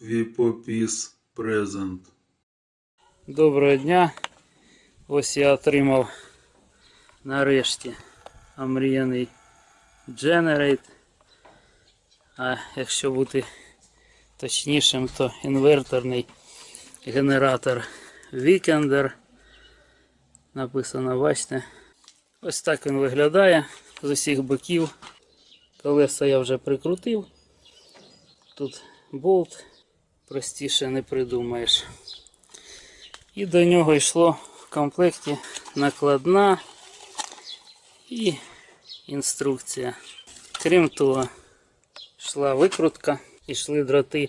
Віпопіс презент. Доброго дня. Ось я отримав нарешті омріяний Generate. А якщо бути точнішим, то інверторний генератор Weekender. Написано, бачите. Ось так він виглядає з усіх боків. Колеса я вже прикрутив. Тут болт, простіше не придумаєш. І до нього йшло в комплекті накладна і інструкція. Крім того, йшла викрутка, йшли дроти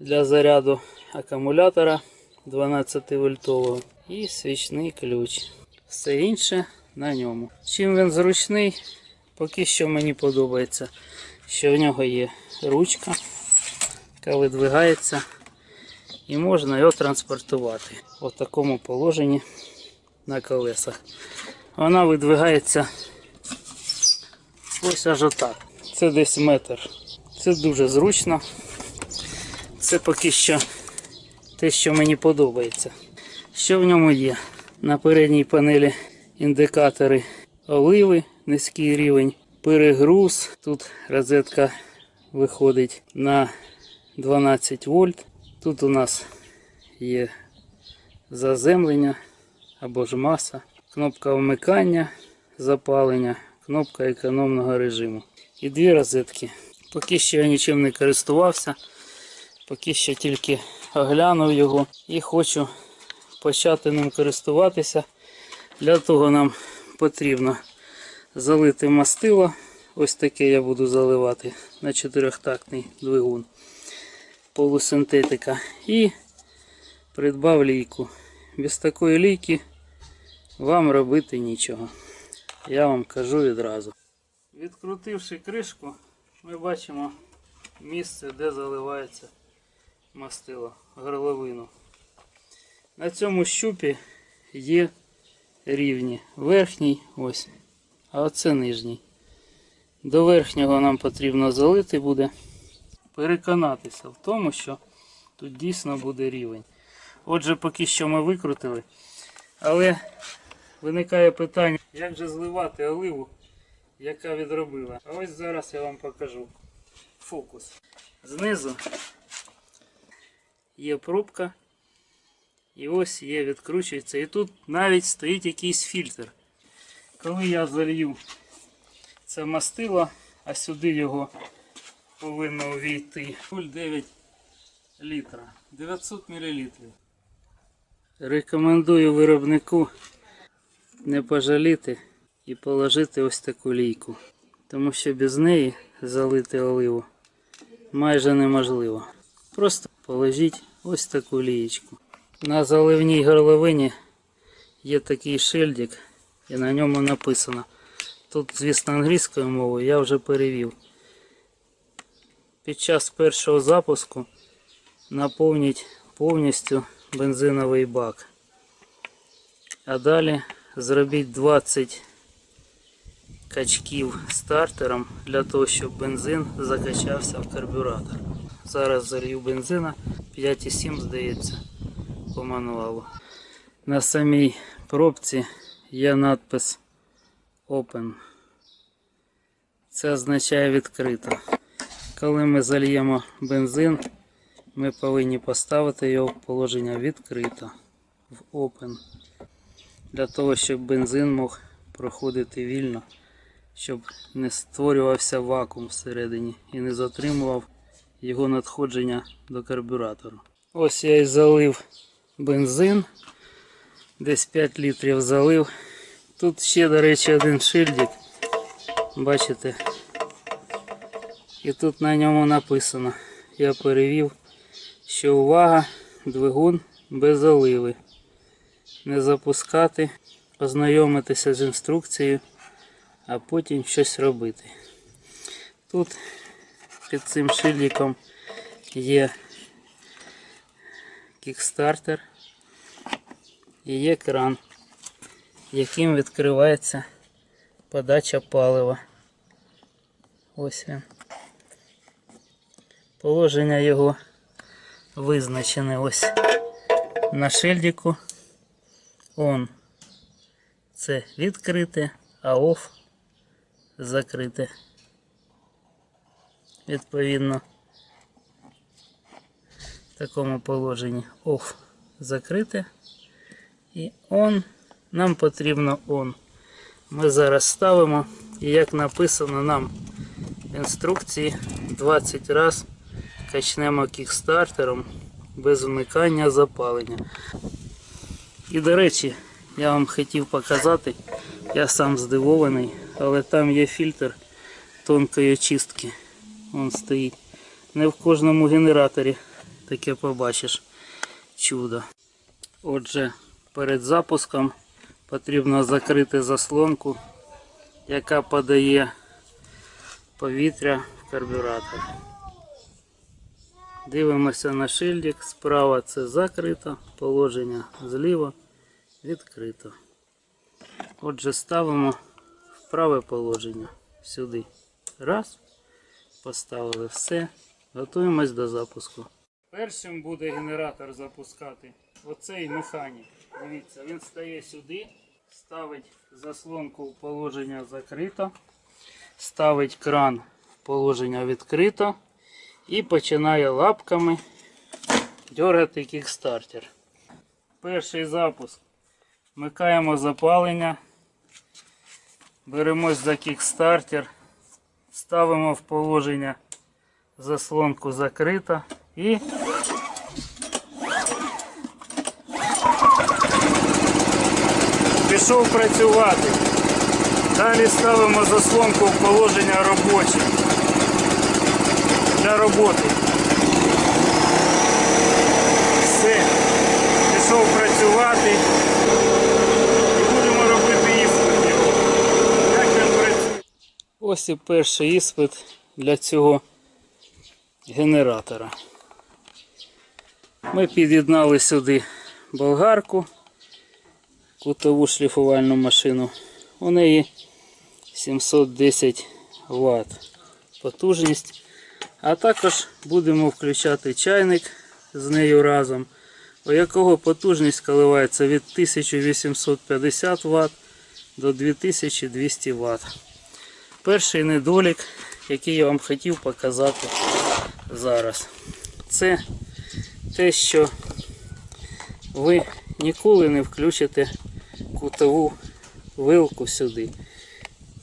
для заряду акумулятора 12 вольтового і свічний ключ. Все інше на ньому. Чим він зручний, поки що мені подобається, що в нього є ручка, яка видвигається і можна його транспортувати в такому положенні на колесах. Вона видвигається ось аж отак. Це десь метр. Це дуже зручно. Це поки що те, що мені подобається. Що в ньому є? На передній панелі індикатори оливи, низький рівень, перегруз. Тут розетка виходить на 12 вольт. Тут у нас є заземлення або ж маса, кнопка вмикання, запалення, кнопка економного режиму. І дві розетки. Поки що я нічим не користувався, поки що тільки оглянув його і хочу почати ним користуватися. Для того нам потрібно залити мастило. Ось таке я буду заливати на чотирьохтактний двигун полусинтетика і придбав лійку. Без такої лійки вам робити нічого. Я вам кажу відразу. Відкрутивши кришку, ми бачимо місце, де заливається мастило, горловину. На цьому щупі є рівні. Верхній ось, а оце нижній. До верхнього нам потрібно залити буде переконатися в тому, що тут дійсно буде рівень. Отже, поки що ми викрутили. Але виникає питання, як же зливати оливу, яка відробила. А ось зараз я вам покажу. Фокус. Знизу є пробка. І ось є, відкручується. І тут навіть стоїть якийсь фільтр. Коли я залью це мастило, а сюди його повинно увійти 0,9 літра. 900 мл. Рекомендую виробнику не пожаліти і положити ось таку лійку. Тому що без неї залити оливу майже неможливо. Просто положіть ось таку лієчку. На заливній горловині є такий шильдик і на ньому написано. Тут, звісно, англійською мовою я вже перевів під час першого запуску наповніть повністю бензиновий бак. А далі зробіть 20 качків стартером для того, щоб бензин закачався в карбюратор. Зараз залью бензина 5,7 здається по мануалу. На самій пробці є надпис Open. Це означає відкрито. Коли ми зальємо бензин, ми повинні поставити його в положення відкрито в Open. Для того, щоб бензин мог проходити вільно, щоб не створювався вакуум всередині і не затримував його надходження до карбюратору. Ось я і залив бензин. Десь 5 літрів залив. Тут ще, до речі, один шильдик. Бачите? І тут на ньому написано, я перевів, що увага, двигун без оливи. Не запускати, ознайомитися з інструкцією, а потім щось робити. Тут під цим шильдиком є кікстартер і є кран, яким відкривається подача палива. Ось він. Положення його визначений ось на шильдику. Он. Це відкрите, а оф закрите. Відповідно, в такому положенні off закрите. І on. Нам потрібно on. Ми зараз ставимо, і як написано нам в інструкції, 20 раз качнемо кікстартером без вмикання запалення. І до речі, я вам хотів показати, я сам здивований, але там є фільтр тонкої очистки. Він стоїть. Не в кожному генераторі таке побачиш чудо. Отже, перед запуском потрібно закрити заслонку, яка подає повітря в карбюратор. Дивимося на шильдик. Справа це закрито, положення зліва відкрито. Отже, ставимо в праве положення сюди. Раз. Поставили все. Готуємось до запуску. Першим буде генератор запускати оцей механік. Дивіться, він стає сюди, ставить заслонку в положення закрито, ставить кран в положення відкрито і починає лапками дергати кікстартер. Перший запуск. Вмикаємо запалення, беремось за кікстартер, ставимо в положення заслонку закрита і пішов працювати. Далі ставимо заслонку в положення робоче для роботи. Все. Пішов працювати. І будемо робити іспит його. Як він працює. Ось і перший іспит для цього генератора. Ми під'єднали сюди болгарку, кутову шліфувальну машину. У неї 710 Вт потужність. А також будемо включати чайник з нею разом, у якого потужність коливається від 1850 Вт до 2200 Вт. Перший недолік, який я вам хотів показати зараз, це те, що ви ніколи не включите кутову вилку сюди,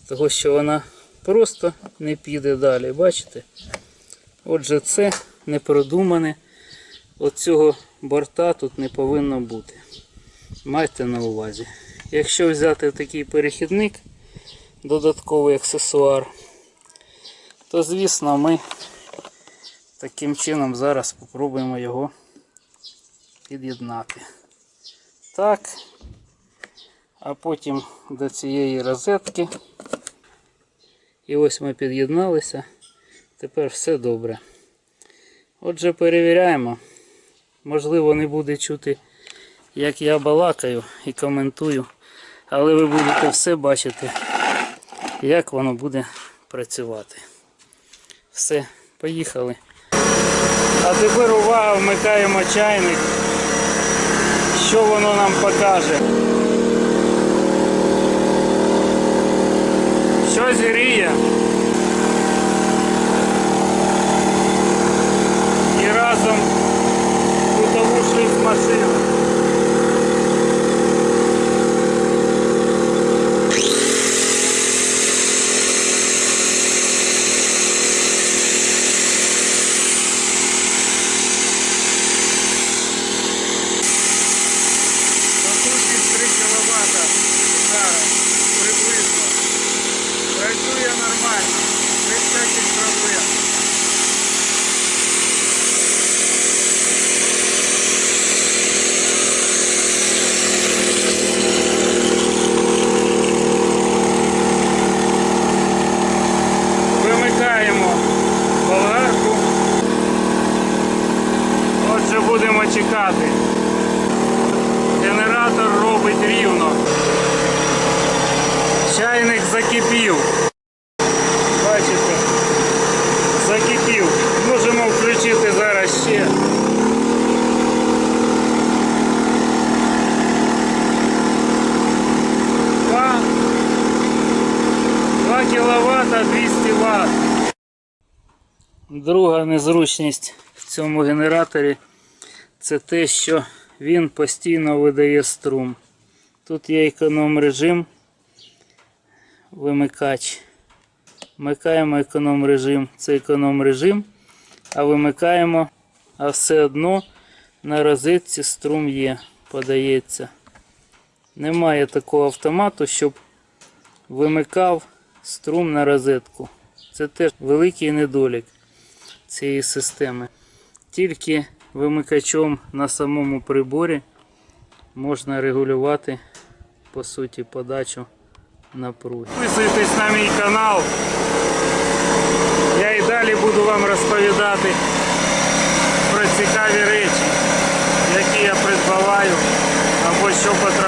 того що вона просто не піде далі. Бачите? Отже, це не продумане. Оцього борта тут не повинно бути. Майте на увазі. Якщо взяти такий перехідник, додатковий аксесуар, то звісно ми таким чином зараз спробуємо його під'єднати. Так. А потім до цієї розетки. І ось ми під'єдналися. Тепер все добре. Отже, перевіряємо. Можливо, не буде чути, як я балакаю і коментую, але ви будете все бачити, як воно буде працювати. Все, поїхали. А тепер увага, вмикаємо чайник. Що воно нам покаже? Щось гріє. І разом кутову шліф машину. Потужність 3 кВт зараз приблизно. Працює нормально, без всяких проблем. закипів. Бачите? Закипів. Можемо включити зараз ще. Два. 2 кВт 200 ватт. Друга незручність в цьому генераторі це те, що він постійно видає струм. Тут є економ режим вимикач. Вмикаємо економ режим, це економ режим, а вимикаємо, а все одно на розетці струм є, подається. Немає такого автомату, щоб вимикав струм на розетку. Це теж великий недолік цієї системи. Тільки вимикачом на самому приборі можна регулювати по суті подачу напруги. Підписуйтесь на мій канал. Я і далі буду вам розповідати про цікаві речі, які я придбаваю або що потрапляють